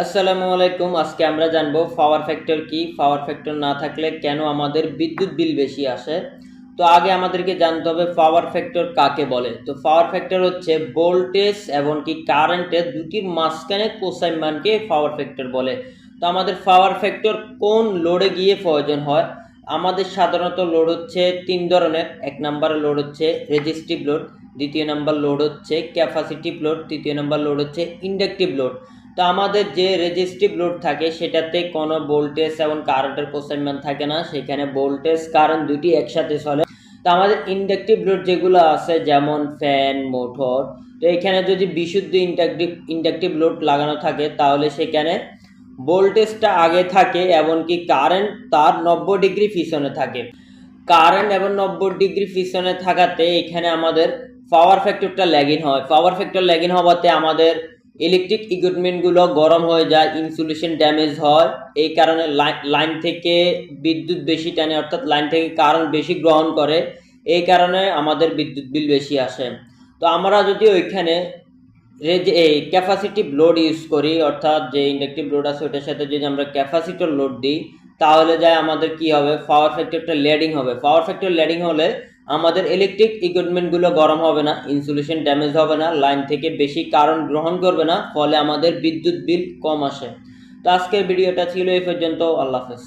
আসসালামু আলাইকুম। আজকে আমরা জানব পাওয়ার ফ্যাক্টর কি? পাওয়ার ফ্যাক্টর না থাকলে কেন আমাদের বিদ্যুৎ বিল বেশি আসে? তো আগে আমাদেরকে জানতে হবে পাওয়ার ফ্যাক্টর কাকে বলে? তো পাওয়ার ফ্যাক্টর হচ্ছে ভোল্টেজ এবং কি কারেন্টের দুটির মাঝখানে কোসাইন মানকে পাওয়ার ফ্যাক্টর বলে। তো আমাদের পাওয়ার ফ্যাক্টর কোন লোডে গিয়ে প্রয়োজন হয়? আমাদের সাধারণত লোড হচ্ছে তিন ধরনের। এক নম্বরে লোড হচ্ছে রেজিস্টিভ লোড দ্বিতীয় নাম্বার লোড হচ্ছে ক্যাপাসিটিভ লোড তৃতীয় নাম্বার লোড হচ্ছে ইন্ডাকটিভ লোড তো আমাদের যে রেজিস্টিভ লোড থাকে, সেটাতে কোনো ভোল্টেজ এবং কারেন্টের কোসাইনমান থাকে না। সেখানে ভোল্টেজ কারেন্ট দুটি একসাথে চলে। তো আমাদের ইন্ডাকটিভ লোড যেগুলো আছে, যেমন ফ্যান মোটর তো এখানে যদি বিশুদ্ধ ইন্ডাকটিভ ইন্ডাকটিভ লোড লাগানো থাকে, তাহলে সেখানে ভোল্টেজটা আগে থাকে, এমনকি কারেন্ট তার নব্বই ডিগ্রি পিছনে থাকে। কারেন্ট এবং নব্বই ডিগ্রি পিছনে থাকাতে এখানে আমাদের পাওয়ার ফ্যাক্টরটা ল্যাগিন হয়। পাওয়ার ফ্যাক্টর ল্যাগিন হওয়াতে আমাদের ইলেকট্রিক ইকুইপমেন্টগুলো গরম হয়ে যায়, ইনসুলেশন ড্যামেজ হয়। এই কারণে লাইন থেকে বিদ্যুৎ বেশি টানে, অর্থাৎ লাইন থেকে কারেন্ট বেশি গ্রহণ করে। এই কারণে আমাদের বিদ্যুৎ বিল বেশি আসে। তো আমরা যদি ওইখানে এই ক্যাপাসিটিভ লোড ইউজ করি, অর্থাৎ যে ইন্ডাকটিভ লোড আছে ওটার সাথে যদি আমরা ক্যাপাসিটর লোড দিই, তাহলে যায় আমাদের কি হবে? পাওয়ার ফ্যাক্টরটা লেডিং হবে। পাওয়ার ফ্যাক্টর লেডিং হলে আমাদের ইলেকট্রিক ইকুইপমেন্টগুলো গরম হবে না ইনসুলেশন ড্যামেজ হবে না লাইন থেকে বেশি কারণ গ্রহণ করবে না, ফলে আমাদের বিদ্যুৎ বিল কম আসে। তো আজকের ভিডিওটা ছিল এই পর্যন্ত, আল্লাহ হাফেজ।